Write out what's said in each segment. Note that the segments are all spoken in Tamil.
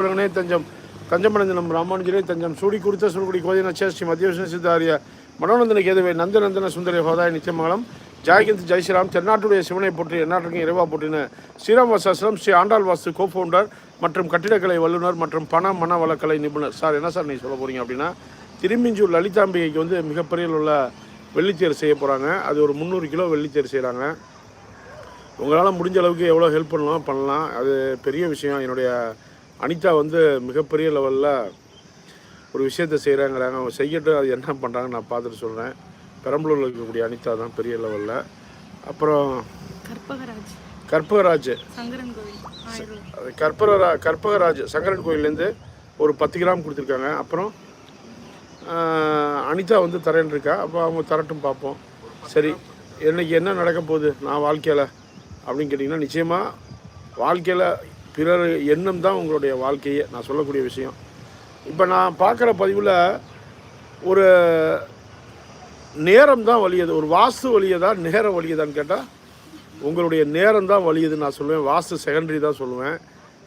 உலகனே தஞ்சம். தஞ்சமடைந்த நம் ராமானுஜரே தஞ்சம். சூடி குறித்த சுருகுடி கோதின சேஷ்டி மத்தியவசன சித்தாரிய மனோநந்தன கேதவை நந்தநந்தன சுந்தர ஹோதாய நித்தியமங்கலம். ஜாய்கிந்த் ஜெய் ஸ்ரீராம். தென்னாட்டுடைய சிவனை போற்றி எந்நாட்டுக்கும் இறைவா போற்றின ஸ்ரீராம் வாசாசிரம் ஸ்ரீ ஆண்டாள் வாஸ்து கோஃபவுண்டர் மற்றும் கட்டிடக்கலை வல்லுநர் மற்றும் பண மன வளக்கலை நிபுணர். சார் என்ன சார் நீங்கள் சொல்ல போகிறீங்க அப்படின்னா திரும்பிஞ்சூர் லலிதாம்பிகைக்கு வந்து மிகப்பெரிய உள்ள வெள்ளித்தேர் செய்ய போகிறாங்க அது ஒரு முந்நூறு கிலோ வெள்ளித்தேர் செய்கிறாங்க உங்களால் முடிஞ்ச அளவுக்கு எவ்வளோ ஹெல்ப் பண்ணலாம் பண்ணலாம். அது பெரிய விஷயம். என்னுடைய அனிதா வந்து மிகப்பெரிய லெவலில் ஒரு விஷயத்தை செய்கிறாங்கிறாங்க அவங்க செய்யட்டும் அது என்ன பண்ணுறாங்கன்னு நான் பார்த்துட்டு சொல்கிறேன் பெரம்பலூரில் இருக்கக்கூடிய அனிதா தான் பெரிய லெவலில். அப்புறம் கற்பகராஜ். கற்பகராஜ். கற்பகரா கற்பகராஜ் சங்கரன் கோயிலேருந்து ஒரு பத்து கிராம் கொடுத்துருக்காங்க. அப்புறம் அனிதா வந்து தரேன் இருக்கா. அப்போ அவங்க தரட்டும் பார்ப்போம். சரி இன்னைக்கு என்ன நடக்க போகுது? நான் வாழ்க்கையில் அப்படின்னு கேட்டிங்கன்னா நிச்சயமாக வாழ்க்கையில் பிறர் எண்ணம் தான் உங்களுடைய வாழ்க்கையே. நான் சொல்லக்கூடிய விஷயம். இப்போ நான் பார்க்குற பதிவில் ஒரு நேரம் தான் வலியது. ஒரு வாஸ்து வலியதா நேரம் வலியதான்னு கேட்டால் உங்களுடைய நேரம் தான் வலியுது நான் சொல்லுவேன். வாஸ்து செகண்டரி தான் சொல்லுவேன்.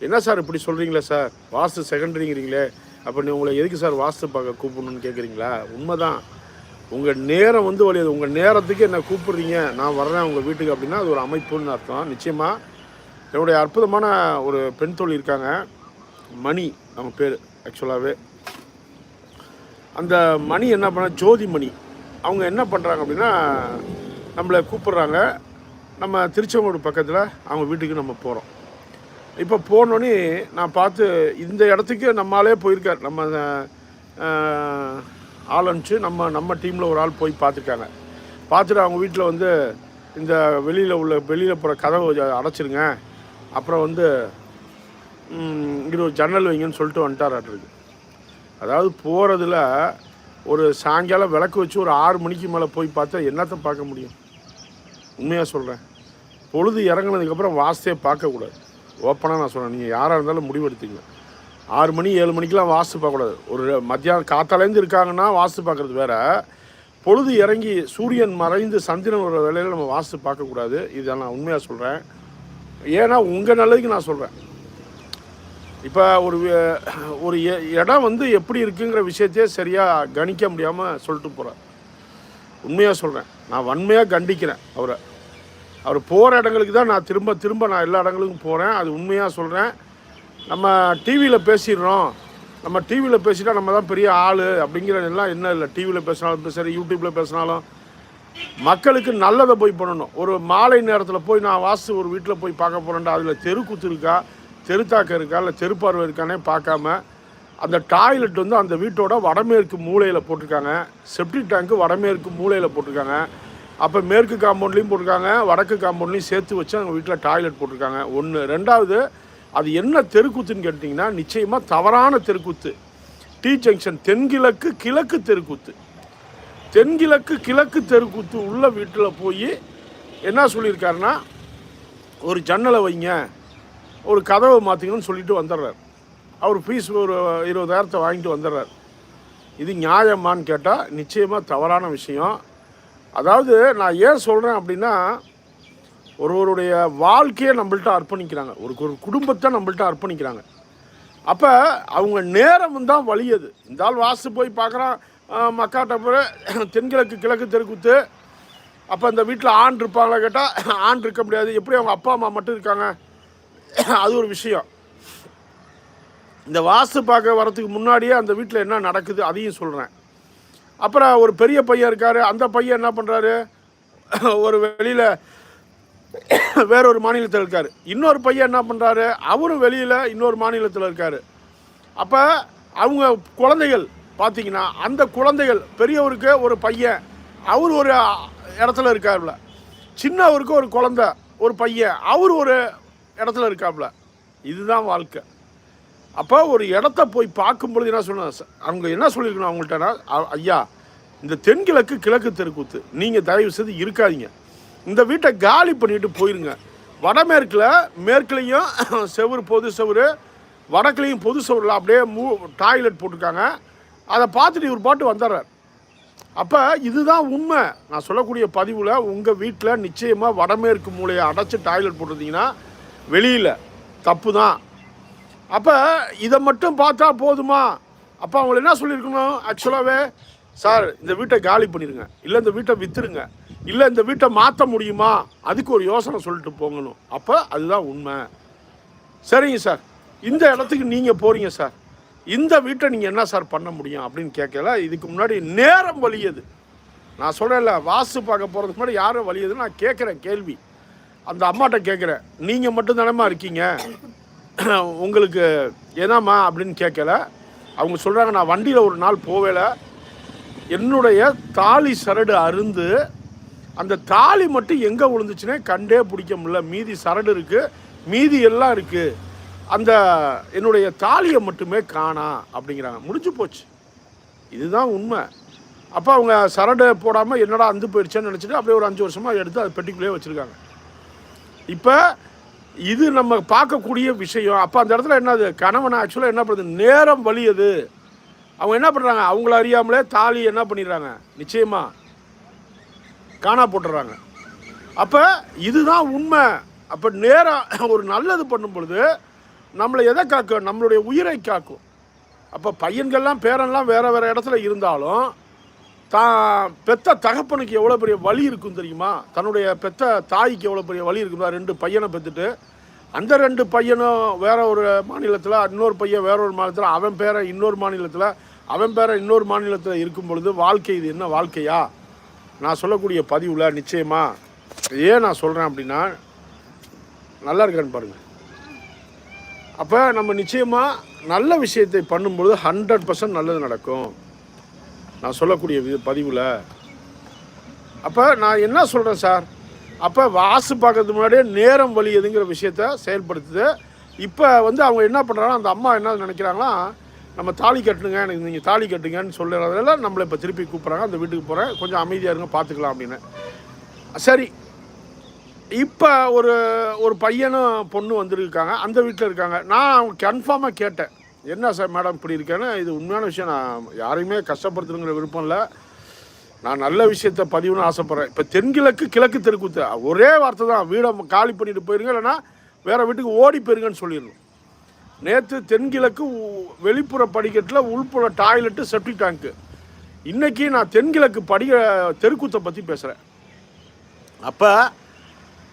என்ன சார் இப்படி சொல்கிறீங்களே சார்? வாஸ்து செகண்டரிங்கிறீங்களே அப்போ நீ உங்களை எதுக்கு சார் வாஸ்து பார்க்க கூப்பிடணும்னு கேட்குறீங்களா உண்மை தான் உங்கள் நேரம் வந்து வலியுது. உங்கள் நேரத்துக்கு என்ன கூப்பிடுறீங்க? நான் வர்றேன் உங்கள் வீட்டுக்கு அப்படின்னா அது ஒரு அமைப்புன்னு அர்த்தம். நிச்சயமாக என்னுடைய அற்புதமான ஒரு பெண் தொழில் இருக்காங்க. மணி அவங்க பேர் ஆக்சுவலாகவே அந்த மணி என்ன பண்ண ஜோதி மணி. அவங்க என்ன பண்ணுறாங்க அப்படின்னா நம்மளை கூப்பிட்றாங்க. நம்ம திருச்செங்கோடு பக்கத்தில் அவங்க வீட்டுக்கு நம்ம போகிறோம் இப்போ போனோடனே நான் பார்த்து இந்த இடத்துக்கு நம்மளாலே போயிருக்கார். நம்ம ஆள் அனுப்பிச்சு நம்ம நம்ம டீமில் ஒரு ஆள் போய் பார்த்துருக்காங்க. பார்த்துட்டு அவங்க வீட்டில் வந்து இந்த வெளியில் உள்ள வெளியில் போகிற கதவை அடைச்சிருங்க. அப்புறம் வந்து ம், இங்கே ஒரு ஜன்னல் வைங்கன்னு சொல்லிட்டு வந்துட்டாராட்டிருக்கு அதாவது போகிறதுல ஒரு சாயங்காலம் விளக்கு வச்சு ஒரு ஆறு மணிக்கு மேலே போய் பார்த்தா என்னத்தை பார்க்க முடியும்? உண்மையாக சொல்கிறேன் பொழுது இறங்குனதுக்கப்புறம் வாஸ்தே பார்க்கக்கூடாது ஓப்பனாக நான் சொல்கிறேன் நீங்கள் யாராக இருந்தாலும் முடிவெடுத்தீங்க ஆறு மணி ஏழு மணிக்கெலாம் வாஸ்து பார்க்கக்கூடாது ஒரு மத்தியானம் காத்தாலேருந்து இருக்காங்கன்னா வாஸ்து பார்க்குறது வேறு. பொழுது இறங்கி சூரியன் மறைந்து சந்திரன் ஒரு வேலையில் நம்ம வாஸ்து பார்க்கக்கூடாது இதை நான் உண்மையாக சொல்கிறேன் ஏன்னா உங்கள் நல்லதுக்கு நான் சொல்கிறேன் இப்போ ஒரு ஒரு எ- இடம் வந்து எப்படி இருக்குங்கிற விஷயத்தையே சரியாக கணிக்க முடியாமல் சொல்லிட்டு போகிறேன் உண்மையாக சொல்கிறேன் நான் வன்மையாக கண்டிக்கிறேன் அவரை. அவர் போகிற இடங்களுக்கு தான் நான் திரும்ப திரும்ப நான் எல்லா இடங்களுக்கும் போகிறேன் அது உண்மையாக சொல்கிறேன் நம்ம டிவியில் பேசிடுறோம். நம்ம டிவியில் பேசிட்டால் நம்ம தான் பெரிய ஆள் அப்படிங்கிறதெல்லாம் என்ன இல்லை. டிவியில் பேசினாலும் சரி யூடியூப்பில் பேசினாலும் மக்களுக்கு நல்லதை போய் பண்ணணும். ஒரு மாலை நேரத்தில் போய் நான் வாஸ்து ஒரு வீட்டில் போய் பார்க்க போகிறேன்டா அதில் தெருக்குத்து இருக்கா தெருத்தாக்கம் இருக்கா இல்லை தெருப்பார்வை இருக்கானே பார்க்காம அந்த டாய்லெட் வந்து அந்த வீட்டோட வடமேற்கு மூலையில் போட்டிருக்காங்க. செப்டிக் டேங்க்கு வடமேற்கு மூலையில் போட்டிருக்காங்க. அப்போ மேற்கு காம்பவுண்ட்லேயும் போட்டிருக்காங்க வடக்கு காம்பவுண்ட்லேயும் சேர்த்து வச்சு அவங்க வீட்டில் டாய்லெட் போட்டிருக்காங்க. ஒன்று ரெண்டாவது அது என்ன தெருக்கூத்துன்னு கேட்டிங்கன்னா நிச்சயமாக தவறான தெருக்கூத்து டி ஜங்ஷன் தென்கிழக்கு கிழக்கு தெருக்கூத்து தென்கிழக்கு கிழக்கு தெருக்கூத்து உள்ள வீட்டில் போய் என்ன சொல்லியிருக்காருன்னா ஒரு ஜன்னலை வைங்க ஒரு கதவை மாற்றிங்கன்னு சொல்லிட்டு வந்துடுறார். அவர் ஃபீஸ் ஒரு இருபதாயிரத்தை வாங்கிட்டு வந்துடுறார். இது நியாயமான்னு கேட்டால் நிச்சயமாக தவறான விஷயம். அதாவது நான் ஏன் சொல்கிறேன் அப்படின்னா ஒருவருடைய வாழ்க்கையை நம்மள்ட்ட அர்ப்பணிக்கிறாங்க. ஒரு ஒரு குடும்பத்தை நம்மள்ட்ட அர்ப்பணிக்கிறாங்க. அப்போ அவங்க நேரம் தான் வலியது இந்த ஆள் வாசு போய் பார்க்குறான் மக்காட்டப்புற தென்கிழக்கு கிழக்கு தெருக்குத்து. அப்போ இந்த வீட்டில் ஆண் இருப்பாங்களா கேட்டால் ஆண் இருக்க முடியாது. எப்படி அவங்க அப்பா அம்மா மட்டும் இருக்காங்க? அது ஒரு விஷயம். இந்த வாஸ்து பார்க்க வரத்துக்கு முன்னாடியே அந்த வீட்டில் என்ன நடக்குது அதையும் சொல்கிறேன் அப்புறம் ஒரு பெரிய பையன் இருக்கார். அந்த பையன் என்ன பண்ணுறாரு ஒரு வெளியில் வேற ஒரு மாநிலத்தில் இருக்கார். இன்னொரு பையன் என்ன பண்ணுறாரு அவரும் வெளியில் இன்னொரு மாநிலத்தில் இருக்கார். அப்போ அவங்க குழந்தைகள் பார்த்தீங்கன்னா அந்த குழந்தைகள் பெரியவருக்கு ஒரு பையன் அவர் ஒரு இடத்துல இருக்காருல சின்னவருக்கு ஒரு குழந்தை ஒரு பையன் அவர் ஒரு இடத்துல இருக்காப்புல. இதுதான் வாழ்க்கை. அப்போ ஒரு இடத்த போய் பார்க்கும் பொழுது என்ன சொன்ன அவங்க என்ன சொல்லியிருக்கணும் அவங்கள்ட்டனா ஐயா இந்த தென்கிழக்கு கிழக்கு தெருக்கூத்து நீங்கள் தயவு செய்து இருக்காதீங்க. இந்த வீட்டை காலி பண்ணிட்டு போயிருங்க. வடமேற்கில் மேற்குலையும் செவுரு பொது செவுரு வடக்குலையும் பொது செவரில் அப்படியே மூ டாய்லெட் போட்டிருக்காங்க. அதை பார்த்துட்டு இவர் பாட்டு வந்துடுறார். அப்போ இதுதான் உண்மை. நான் சொல்லக்கூடிய பதிவில் உங்கள் வீட்டில் நிச்சயமாக வடமேற்கு மூலையை அடைச்சி டாய்லெட் போட்டிருந்தீங்கன்னா வெளியில் தப்பு தான் அப்போ இதை மட்டும் பார்த்தா போதுமா? அப்போ அவங்கள என்ன சொல்லியிருக்கணும்? ஆக்சுவலாகவே சார் இந்த வீட்டை காலி பண்ணிடுங்க இல்லை இந்த வீட்டை விற்றுருங்க இல்லை இந்த வீட்டை மாற்ற முடியுமா? அதுக்கு ஒரு யோசனை சொல்லிட்டு போங்கணும். அப்போ அதுதான் உண்மை. சரிங்க சார். இந்த இடத்துக்கு நீங்கள் போகிறீங்க சார். இந்த வீட்டை நீங்கள் என்ன சார் பண்ண முடியும் அப்படின்னு கேட்கல. இதுக்கு முன்னாடி நேரம் வலியது. நான் சொல்கிறேன்ல வாஸ்து பார்க்க போகிறதுக்கு முன்னாடி யாரும் வலியதுன்னு நான் கேட்குறேன் கேள்வி. அந்த அம்மாட்ட கேட்குறேன். நீங்கள் மட்டும் தானேம்மா இருக்கீங்க? உங்களுக்கு என்னம்மா அப்படின்னு கேட்கல. அவங்க சொல்கிறாங்க நான் வண்டியில் ஒரு நாள் போவேல. என்னுடைய தாலி சரடு அருந்து அந்த தாலி மட்டும் எங்கே விழுந்துச்சுன்னே கண்டே பிடிக்க முடியல. மீதி சரடு இருக்குது மீதி எல்லாம் இருக்குது அந்த என்னுடைய தாலியை மட்டுமே காணா அப்படிங்கிறாங்க. முடிஞ்சு போச்சு. இதுதான் உண்மை. அப்போ அவங்க சரடு போடாமல் என்னடா அந்து போயிடுச்சேன்னு நினச்சிட்டு அப்படியே ஒரு அஞ்சு வருஷமாக எடுத்து அது பெட்டிக்குள்ளேயே வச்சுருக்காங்க. இப்போ இது நம்ம பார்க்கக்கூடிய விஷயம். அப்போ அந்த இடத்துல என்னது? கணவன் ஆக்சுவலாக என்ன பண்ணுறது நேரம் வலியது அவங்க என்ன பண்ணுறாங்க அவங்கள அறியாமலே தாலி என்ன பண்ணிடுறாங்க? நிச்சயமா காணா போட்டுறாங்க அப்போ இதுதான் உண்மை. அப்போ நேரம் ஒரு நல்லது பண்ணும் பொழுது நம்மளை எதை காக்கும்? நம்மளுடைய உயிரை காக்கும். அப்போ பையன்கள்லாம் பேரன்லாம் வேறு வேறு இடத்துல இருந்தாலும் தான் பெத்த தகப்பனுக்கு எவ்வளோ பெரிய வழி இருக்கும் தெரியுமா? தன்னுடைய பெத்த தாய்க்கு எவ்வளோ பெரிய வழி இருக்குதா ரெண்டு பையனை பெற்றுட்டு அந்த ரெண்டு பையனும் வேற ஒரு மாநிலத்தில் இன்னொரு பையன் வேற ஒரு மாநிலத்தில் அவன் பேரை இன்னொரு மாநிலத்தில் அவன் பேரை இன்னொரு மாநிலத்தில் இருக்கும் பொழுது வாழ்க்கை இது என்ன வாழ்க்கையா? நான் சொல்லக்கூடிய பதிவில் நிச்சயமாக ஏன் நான் சொல்கிறேன் அப்படின்னா நல்லா இருக்கான்னு பாருங்கள் அப்போ நம்ம நிச்சயமாக நல்ல விஷயத்தை பண்ணும்பொழுது ஹண்ட்ரட் பர்சன்ட் நல்லது நடக்கும். நான் சொல்லக்கூடிய பதிவில். அப்போ நான் என்ன சொல்கிறேன் சார் அப்போ வாசு பார்க்கறதுக்கு முன்னாடியே நேரம் வலியதுங்கிற விஷயத்த செயல்படுத்துது. இப்போ வந்து அவங்க என்ன பண்ணுறாங்கன்னா அந்த அம்மா என்ன நினைக்கிறாங்கன்னா நம்ம தாலி கட்டுங்க எனக்கு நீங்கள் தாலி கட்டுங்கன்னு சொல்லுறதுல நம்மளை இப்போ திருப்பி கூப்பிட்றாங்க. அந்த வீட்டுக்கு போகிறேன் கொஞ்சம் அமைதியாக இருங்க பார்த்துக்கலாம் அப்படின்னு. சரி இப்போ ஒரு ஒரு பையனும் பொண்ணு வந்திருக்காங்க. அந்த வீட்டில் இருக்காங்க. நான் அவங்க கன்ஃபார்மாக கேட்டேன். என்ன சார் மேடம் இப்படி இருக்கேன்னு? இது உண்மையான விஷயம். நான் யாரையுமே கஷ்டப்படுத்தணுங்கிற விருப்பம் இல்லை. நான் நல்ல விஷயத்த பதிவுன்னு ஆசைப்பட்றேன். இப்போ தென்கிழக்கு கிழக்கு தெருக்கூத்து. ஒரே வார்த்தை தான். வீடை காலி பண்ணிட்டு போயிருங்க. இல்லைன்னா வேறு வீட்டுக்கு ஓடி போயிருங்கன்னு சொல்லிடணும். நேற்று தென்கிழக்கு வெளிப்புற படிக்கட்டில் உள்புற டாய்லெட்டு செப்டிக் டேங்க்கு இன்றைக்கி நான் தென்கிழக்கு படிக தெருக்கூத்தை பற்றி பேசுகிறேன் அப்போ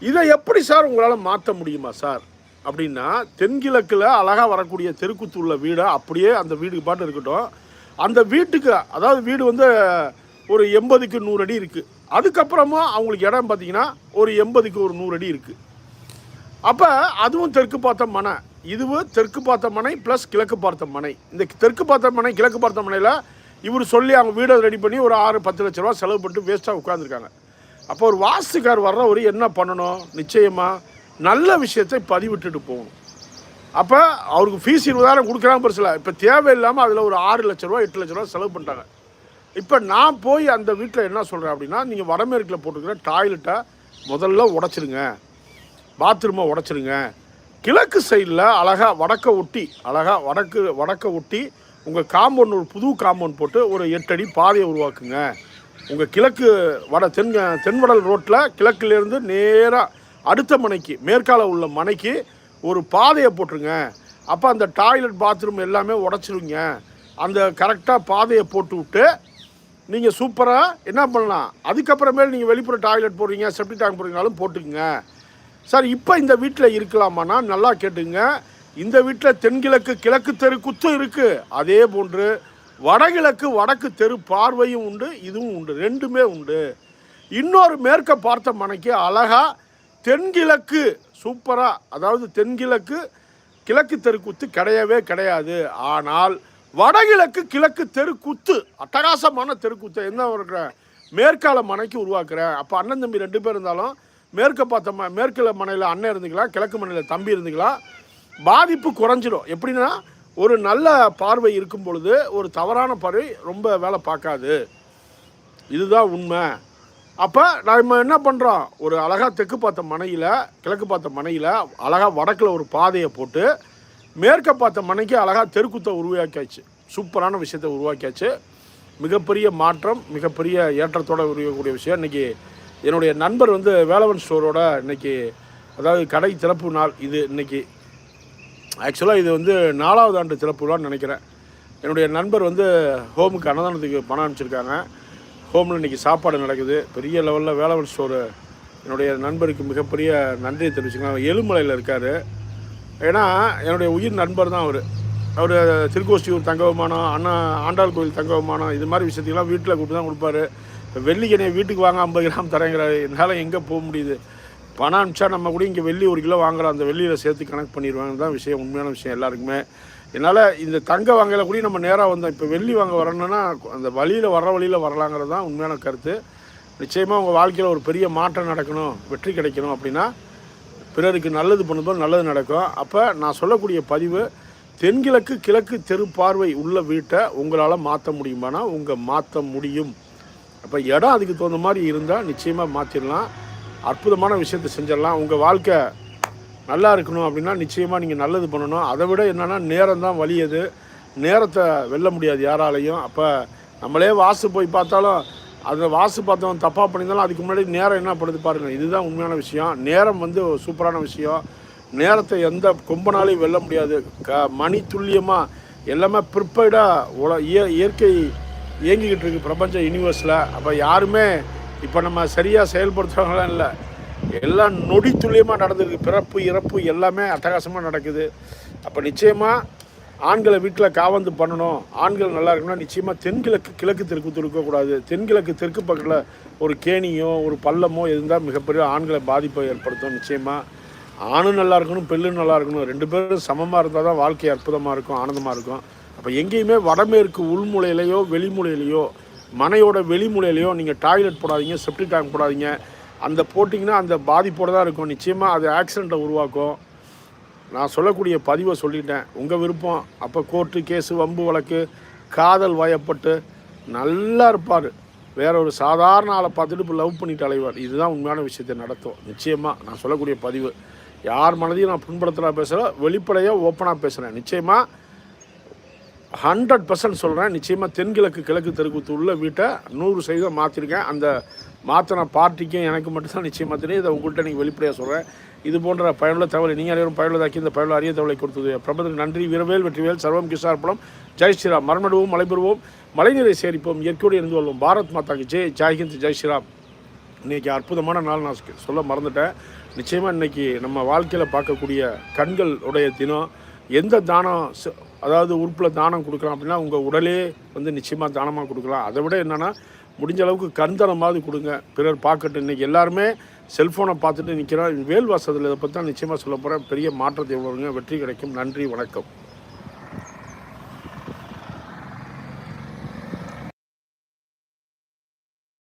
இதை எப்படி சார் உங்களால் மாற்ற முடியுமா சார்? அப்படின்னா தென்கிழக்கில் அழகாக வரக்கூடிய தெருக்கூத்து உள்ள வீடை அப்படியே அந்த வீடுக்கு பாட்டு இருக்கட்டும். அந்த வீட்டுக்கு அதாவது வீடு வந்து ஒரு எண்பதுக்கு நூறு அடி இருக்குது அதுக்கப்புறமா அவங்களுக்கு இடம் பார்த்தீங்கன்னா ஒரு எண்பதுக்கு ஒரு நூறு அடி இருக்குது அப்போ அதுவும் தெற்கு பார்த்த மனை. இதுவும் தெற்கு பார்த்த மனை ப்ளஸ் கிழக்கு பார்த்த மனை. இந்த தெற்கு பார்த்த மனை கிழக்கு பார்த்த மனையில் இவர் சொல்லி அவங்க வீடை ரெடி பண்ணி ஒரு ஆறு பத்து லட்ச ரூபா செலவு பண்ணிட்டு வேஸ்ட்டாக உட்காந்துருக்காங்க அப்போ ஒரு வாஸ்துக்கார் வர்றவர் என்ன பண்ணணும்? நிச்சயமாக நல்ல விஷயத்தை பதிவிட்டுட்டு போகணும். அப்போ அவருக்கு ஃபீஸ் இருபதாயிரம் கொடுக்குறாங்க பெருசில். இப்போ தேவையில்லாமல் அதில் ஒரு ஆறு லட்ச ரூபா எட்டு லட்ச ரூபா செலவு பண்ணிட்டாங்க. இப்போ நான் போய் அந்த வீட்டில் என்ன சொல்கிறேன் அப்படின்னா நீங்கள் வடமேற்கில் போட்டுக்கிற டாய்லெட்டை முதல்ல உடச்சிருங்க. பாத்ரூமை உடச்சிருங்க. கிழக்கு சைடில் அழகாக வடக்க ஒட்டி அழகாக வடக்கு வடக்க ஒட்டி உங்கள் காம்பவுண்ட் ஒரு புது காம்பவுண்ட் போட்டு ஒரு எட்டு அடி பாதையை உருவாக்குங்க. உங்கள் கிழக்கு வட தென் தென்வடல் ரோட்டில் கிழக்குலேருந்து நேராக அடுத்த மனைக்கு மேற்கால உள்ள மனைக்கு ஒரு பாதையை போட்டுருங்க. அப்போ அந்த டாய்லெட் பாத்ரூம் எல்லாமே உடச்சிருங்க. அந்த கரெக்டாக பாதையை போட்டு விட்டு நீங்கள் சூப்பராக என்ன பண்ணலாம்? அதுக்கப்புறமேல் நீங்கள் வெளிப்புற டாய்லெட் போடுறீங்க செப்டி டேங்க் போடுறீங்கனாலும் போட்டுக்குங்க. சார் இப்போ இந்த வீட்டில் இருக்கலாமான்னா நல்லா கேட்டுங்க. இந்த வீட்டில் தென்கிழக்கு கிழக்கு தெரு குத்தும் இருக்குது அதே போன்று வடகிழக்கு வடக்கு தெரு பார்வையும் உண்டு இதுவும் உண்டு ரெண்டுமே உண்டு. இன்னொரு மேற்க பார்த்த மனைக்கு அழகாக தென்கிழக்கு சூப்பராக அதாவது தென்கிழக்கு கிழக்கு தெருக்குத்து கிடையவே கிடையாது. ஆனால் வடகிழக்கு கிழக்கு தெருக்குத்து அட்டகாசமான தெருக்குத்தை என்ன இருக்கிறேன் மேற்கால மனைக்கு உருவாக்குறேன். அப்போ அண்ணன் தம்பி ரெண்டு பேர் இருந்தாலும் மேற்க பார்த்த ம மேற்கில் மனையில் அண்ணன் இருந்துக்கலாம் கிழக்கு மனையில் தம்பி இருந்துக்கலாம். பாதிப்பு குறைஞ்சிடும் எப்படின்னா ஒரு நல்ல பார்வை இருக்கும் பொழுது ஒரு தவறான பார்வை ரொம்ப வேலை பார்க்காது. இதுதான் உண்மை. அப்போ நம்ம என்ன பண்ணுறோம் ஒரு அழகாக தெற்கு பார்த்த மனையில் கிழக்கு பார்த்த மனையில் அழகாக வடக்கில் ஒரு பாதையை போட்டு மேற்க பார்த்த மனைக்கு அழகாக தெருக்குத்தை உருவாக்கியாச்சு. சூப்பரான விஷயத்தை உருவாக்கியாச்சு. மிகப்பெரிய மாற்றம் மிகப்பெரிய ஏற்றத்தோடு உருவக்கூடிய விஷயம். இன்றைக்கி என்னுடைய நண்பர் வந்து வேலவன் ஸ்டோரோட இன்றைக்கி அதாவது கடை திறப்பு நாள் இது இன்றைக்கி ஆக்சுவலாக இது வந்து நாலாவது ஆண்டு சிறப்புலான்னு நினைக்கிறேன். என்னுடைய நண்பர் வந்து ஹோமுக்கு அன்னதானத்துக்கு பணம் அனுப்பிச்சிருக்காங்க. ஹோமில் இன்றைக்கி சாப்பாடு நடக்குது. பெரிய லெவலில் வேலவன் ஸ்டோரு என்னுடைய நண்பருக்கு மிகப்பெரிய நன்றியை தெரிவிச்சுக்கலாம் எலுமலையில் இருக்கார். ஏன்னா என்னுடைய உயிர் நண்பர் தான் அவர். அவர் திருக்கோஷ்டியூர் தங்கவமானம் அண்ணா ஆண்டாள் கோயில் தங்கவமானம் இது மாதிரி விஷயத்துக்கெல்லாம் வீட்டில் கூப்பிட்டு தான் கொடுப்பாரு. இப்போ வீட்டுக்கு வாங்க ஐம்பது கிராம் தரேங்கிறாரு. என்னால் எங்கே போக முடியுது? பணம் அனுப்பிச்சா நம்ம கூட இங்கே வெள்ளி ஒரு கிலோ வாங்குறோம் அந்த வெள்ளியில் சேர்த்து கணக்கு பண்ணிடுவாங்க தான் விஷயம் உண்மையான விஷயம் எல்லாருக்குமே. என்னால் இந்த தங்க வாங்கல கூட நம்ம நேராக வந்தோம் இப்போ வெள்ளி வாங்க வரணும்னா அந்த வழியில் வர்ற வழியில் வரலாங்கிறது தான் உண்மையான கருத்து. நிச்சயமாக உங்கள் வாழ்க்கையில் ஒரு பெரிய மாற்றம் நடக்கணும் வெற்றி கிடைக்கணும் அப்படின்னா பிறருக்கு நல்லது பண்ணும்போது நல்லது நடக்கும். அப்போ நான் சொல்லக்கூடிய பதிவு தென்கிழக்கு கிழக்கு தெரு பார்வை உள்ள வீட்டை உங்களால் மாற்ற முடியுமானா உங்கள் மாற்ற முடியும். அப்போ இடம் அதுக்கு தகுந்த மாதிரி இருந்தால் நிச்சயமாக மாற்றிடலாம் அற்புதமான விஷயத்தை செஞ்சிடலாம். உங்கள் வாழ்க்கை நல்லா இருக்கணும் அப்படின்னா நிச்சயமாக நீங்கள் நல்லது பண்ணணும். அதை விட என்னென்னா நேரம் தான் வலியது நேரத்தை வெல்ல முடியாது யாராலையும். அப்போ நம்மளே வாசு போய் பார்த்தாலும் அந்த வாசு பார்த்தவன் தப்பாக பண்ணியிருந்தாலும் அதுக்கு முன்னாடி நேரம் என்ன பண்ணுது பாருங்கள் இதுதான் உண்மையான விஷயம். நேரம் வந்து சூப்பரான விஷயம். நேரத்தை எந்த கொம்பனாலையும் வெல்ல முடியாது. க மணி துல்லியமாக எல்லாமே ப்ரிப்பேர்டாக உல இய இயற்கை இயங்கிக்கிட்டு இருக்கு பிரபஞ்ச யூனிவர்ஸில் அப்போ யாருமே இப்போ நம்ம சரியாக செயல்படுத்துறவங்களாம் இல்லை. எல்லாம் நொடி துல்லியமாக நடந்திருக்கு. பிறப்பு இறப்பு எல்லாமே அட்டகாசமாக நடக்குது. அப்போ நிச்சயமாக ஆண்களை வீட்டில் காவந்து பண்ணணும். ஆண்கள் நல்லா இருக்கணும்னா நிச்சயமாக தென்கிழக்கு கிழக்கு தெற்கு இருக்கக்கூடாது தென்கிழக்கு தெற்கு பக்கத்தில் ஒரு கேணியோ ஒரு பள்ளமோ இருந்தால் மிகப்பெரிய ஆண்களை பாதிப்பை ஏற்படுத்தும் நிச்சயமாக ஆணும் நல்லா இருக்கணும் பெண்ணும் நல்லா இருக்கணும். ரெண்டு பேரும் சமமாக இருந்தால் தான் வாழ்க்கை அற்புதமாக இருக்கும் ஆனந்தமாக இருக்கும். அப்போ எங்கேயுமே வடமேற்கு உள்மூலையிலையோ வெளிமூலையிலையோ மனையோட வெளிமூலையிலையோ நீங்கள் டாய்லெட் போடாதீங்க செப்டிக் டேங்க் போடாதீங்க. அந்த போட்டிங்கன்னா அந்த பாதிப்போடு தான் இருக்கும். நிச்சயமாக அது ஆக்சிடெண்ட்டை உருவாக்கும். நான் சொல்லக்கூடிய பதிவை சொல்லிட்டேன். உங்கள் விருப்பம். அப்போ கோர்ட்டு கேஸு வம்பு வழக்கு காதல் வயப்பட்டு நல்லா இருப்பார். வேற ஒரு சாதாரண ஆளை பார்த்துட்டு இப்போ லவ் பண்ணிட்டு அலைவார். இதுதான் உண்மையான விஷயத்தை நடத்தும். நிச்சயமாக நான் சொல்லக்கூடிய பதிவு. யார் மனதையும் நான் புண்படுத்தலாம் பேசுகிறேன் வெளிப்படையாக ஓப்பனாக பேசுகிறேன் நிச்சயமாக ஹண்ட்ரட் பர்சன்ட் சொல்கிறேன் நிச்சயமாக தென்கிழக்கு கிழக்கு தெருக்குத்து உள்ள வீட்டை நூறு சதவீதம் மாற்றிருக்கேன் அந்த மாற்றின பார்ட்டிக்கும் எனக்கு மட்டும்தான் நிச்சயமாக தெரியும். இதை உங்கள்கிட்ட நீங்கள் வெளிப்படையாக சொல்கிறேன் இது போன்ற பயனுள்ள தகவலை நீங்கள் அனைவரும் பயனுள்ளதாக்கி இந்த பயனுள்ள அரிய தகவலை கொடுத்தது. பிரபந்தருக்கு நன்றி. வீரவேல் வெற்றிவேல் சர்வம் கிருஷ்ணார்பலம் ஜெய் ஸ்ரீராம். மரமடுவோம் மலைபெறுவோம். மழைநீரை சேரிப்போம் இயற்கையோடு இருந்து கொள்வோம். பாரத் மாதாக்கு ஜெய். ஜெய்ஹிந்த் ஜெய் ஸ்ரீராம். இன்றைக்கி அற்புதமான நாள் நான் சொல்ல மறந்துட்டேன். நிச்சயமாக இன்றைக்கி நம்ம வாழ்க்கையில் பார்க்கக்கூடிய கண்கள் உடைய தினம் எந்த தானம் ச- அதாவது உறுப்பில் தானம் கொடுக்கலாம் அப்படின்னா உங்கள் உடலே வந்து நிச்சயமாக தானமாக கொடுக்கலாம். அதை விட என்னென்னா முடிஞ்ச அளவுக்கு கண்தனமாவது கொடுங்க. பிறர் பார்க்கட்டும். இன்றைக்கி எல்லாருமே செல்ஃபோனை பார்த்துட்டு நிற்கிறோம் வேல்வாசத்தில் இதை பற்றி தான் நிச்சயமாக சொல்ல போகிறேன் பெரிய மாற்றத்தை உணருங்க. வெற்றி கிடைக்கும். நன்றி. வணக்கம்.